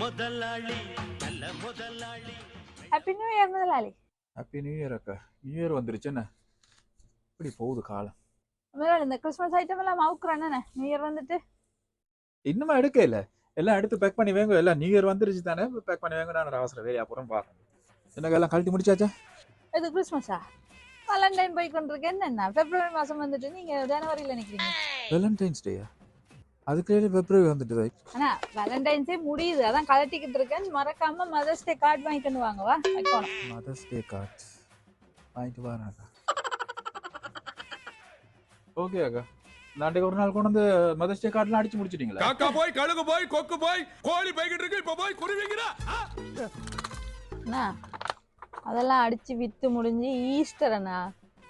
முதலாளி நல்ல முதலாளி. ஹாப்பி நியூ இயர் முதலாளி. ஹாப்பி நியூ இயர் அக்கா. நியூ இயர் வந்துருச்சு என்ன? இப்படி போகுது காலம். முதலாளி இந்த கிறிஸ்மஸ் ஐட்டம் எல்லாம் அவுக்குறேன் நியூ இயர் வந்துட்டு. இன்னுமா எடுக்க இல்ல. எல்லாம் எடுத்து பேக் பண்ணி வேங்க எல்லாம் நியூ இயர் வந்துருச்சு தானே? பேக் பண்ணி வேங்க நான் அவசரம் வேலையா அப்புறம் பார்க்கணும் என்ன எல்லாம் கழட்டி முடிச்சாச்சா? இது கிறிஸ்மஸா வேலண்டைன் போய் கொண்டிருக்கேன் என்ன பிப்ரவரி மாசம் வந்துட்டு நீங்க ஜனவரியில நிக்கிறீங்க. வேலண்டைன்ஸ் டேயா அதுக்குள்ளே பிப்ரவரி வந்துட்டு ஆனா வேலண்டைன்ஸே முடியுது. அதான் கலட்டிக்கிட்டு இருக்கேன். மறக்காம மதர்ஸ் டே கார்டு வாங்கிட்டு வாங்கவா வைக்கணும். மதர்ஸ் டே கார்ட் வாங்கிட்டு வரேன் அக்கா ஓகே அக்கா. நாட்டுக்கு ஒரு நாள் கொண்டு வந்து மதர்ஸ் டே கார்ட்லாம் அடிச்சு முடிச்சிட்டீங்களா? காக்கா போய் கழுகு போய் கொக்கு போய் கோழி போய்கிட்டு இருக்கு. இப்ப போய் குருவிங்கிறா. அண்ணா அதெல்லாம் அடிச்சு வித்து முடிஞ்சு ஈஸ்டர் அண்ணா.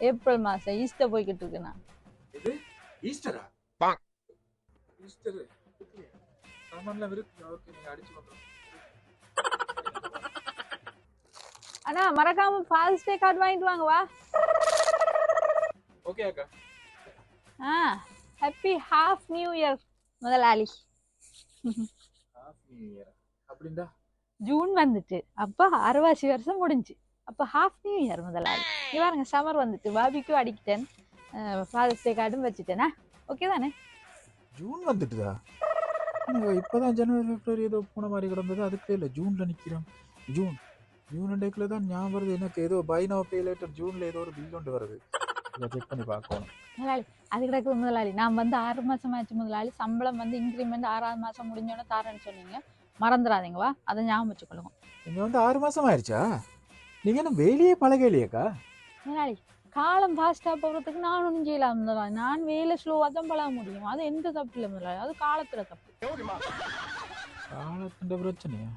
ஏப்ரல் மாசம் ஈஸ்டர் போய்கிட்டு இருக்குண்ணா. இது ஈஸ்டரா? ஈஸ்டர் சாமான்லாம் இருக்கு ஓகே நீங்க அடிச்சு கொண்டு அண்ணா மறக்காம ஃபாதர்ஸ் டே கார்டு வாங்கிட்டு வாங்கவா ஓகே அக்கா. ஆ ஹாப்பி ஹாஃப் நியூ இயர் முதலாளி. ஹாப்பி நியூ இயர் அப்படின்டா ஜூன் வந்துட்டு. அப்போ அறுவாசி வருஷம் முடிஞ்சு. அப்போ ஹாஃப் நியூ இயர் முதலாளி. இங்க பாருங்க சம்மர் வந்துட்டு. பாபிக்கும் அடிக்கிட்டேன். ஃபாதர்ஸ் டே கார்டும் வச்சுட்டேனா ஓகே தானே? ஜூன் வந்துட்டுதா? இப்பதான் ஜனவரி பிப்ரவரி ஏதோ போன மாதிரி கிடந்தது. அதுக்கே இல்லை ஜூன்ல நிக்கிறோம். ஜூன். ஜூன் டேக்குள்ள தான் ஞாபகம் வருது. எனக்கு ஏதோ பை நோ பே லேட்டர் ஜூன்ல ஏதோ ஒரு பில் கொண்டு வருது. இதை செக் பண்ணி பார்க்கணும். முதலாளி அது கிடக்குது முதலாளி. நான் வந்து ஆறு மாசம் ஆச்சு முதலாளி. சம்பளம் வந்து இன்க்ரிமெண்ட் ஆறாவது மாசம் முடிஞ்சோடனே தாரேன்னு சொன்னீங்க. மறந்துடாதீங்கவா? அதை ஞாபகம் வச்சுக்கொள்ளுங்க. இங்க வந்து ஆறு மாசம் ஆயிருச்சா? நீங்க என்ன வேலையே பழகலையேக்கா முதலாளி காலம் ஃபாஸ்ட்டாக போகிறதுக்கு நான் ஒன்றும் செய்யலாம் நான் வேலை ஸ்லோவாக தான் பழக முடியும். அது எந்த தப்பு இல்லை. அது காலத்துல தப்பு. காலத்தின் பிரச்சனையா?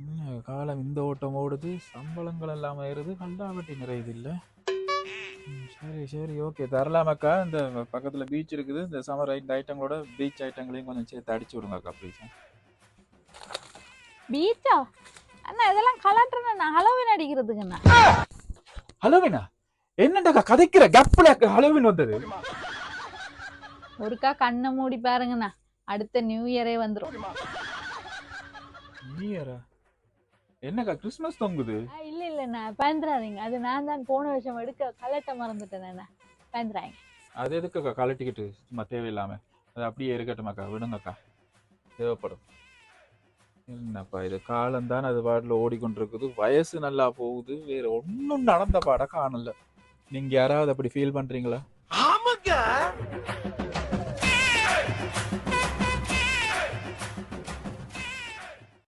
என்ன காலம் இந்த ஓட்டம் ஓடுது சம்பளங்கள் எல்லாம் ஏறுது கல்லாவட்டி நிறையுது இல்லை? சரி சரி ஓகே தரலாமாக்கா இந்த பக்கத்துல பீச் இருக்குது. இந்த சம்மர் ஐட் ஐட்டங்களோட பீச் ஐட்டங்களையும் கொஞ்சம் சேர்த்து அடிச்சு விடுங்கக்கா ப்ளீஸ் பீச்சா அண்ணா இதெல்லாம் கலட்டுறேன் ஹலோவின் அடிக்கிறதுக்குண்ணா. ஹலோவினா என்னண்டாக்கா கதைக்கிற? கப்ல ஹலோவின் வந்தது. ஒருக்கா கண்ணை மூடி பாருங்கண்ணா. அடுத்த நியூ இயரே வந்துடும் நியூ என்னக்கா கிறிஸ்மஸ் தொங்குது? இல்ல இல்லண்ணா பயந்துடாதீங்க அது நான் தான் போன வருஷம் எடுக்க கலட்ட மறந்துட்டேன் பயந்துறாங்க அது எதுக்குக்கா கலட்டிக்கிட்டு சும்மா தேவையில்லாம? அது அப்படியே இருக்கட்டுமாக்கா விடுங்கக்கா. தேவைப்படும். என்னப்பா இது? காலம்தான் அது பாட்டில் ஓடிக்கொண்டிருக்குது. வயசு நல்லா போகுது. வேற ஒன்றும் நடந்த பாட காணல. நீங்க யாராவது அப்படி ஃபீல் பண்றீங்களா? ஆமாங்க.